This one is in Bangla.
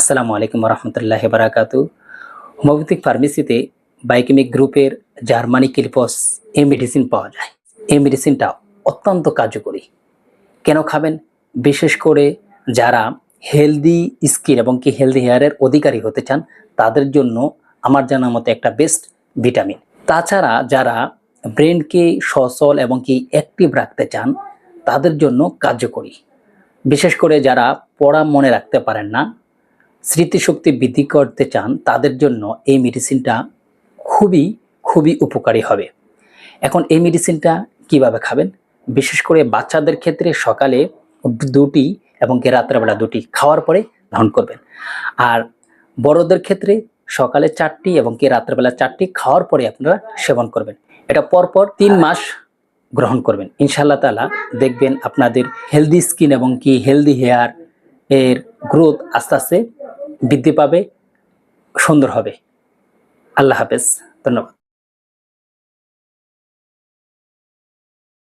আসসালামু আলাইকুম রহমতুল্লাহ বারাকাতু। হোমিওপ্যাথিক ফার্মেসিতে বাইকেমিক গ্রুপের জার্মানি কিলপস এই মেডিসিন পাওয়া যায়। এই মেডিসিনটা অত্যন্ত কার্যকরী। কেন খাবেন? বিশেষ করে যারা হেলদি স্কিন এবং কি হেলদি হেয়ারের অধিকারী হতে চান, তাদের জন্য আমার জানা মতে একটা বেস্ট ভিটামিন তাছাড়া যারা ব্রেনকে সচল এবং কি অ্যাক্টিভ রাখতে চান, তাদের জন্য কার্যকরী। বিশেষ করে যারা পড়া মনে রাখতে পারেন না স্মৃতিশক্তি বৃদ্ধি করতে চান, তাদের জন্য এই মেডিসিনটা খুবই খুবই উপকারী হবে। এখন এই মেডিসিনটা কীভাবে খাবেন? বিশেষ করে বাচ্চাদের ক্ষেত্রে সকালে দুটি এবং কি রাত্রেবেলা দুটি খাওয়ার পরে গ্রহণ করবেন। আর বড়দের ক্ষেত্রে সকালে চারটি এবং কি রাত্রেবেলা চারটি খাওয়ার পরে আপনারা সেবন করবেন। এটা পরপর তিন মাস গ্রহণ করবেন। ইনশাআল্লাহ তালা দেখবেন আপনাদের হেলদি স্কিন এবং কি হেলদি হেয়ার এর গ্রোথ আস্তে আস্তে বৃদ্ধি পাবে সুন্দর হবে। আল্লাহ হাফেজ। ধন্যবাদ।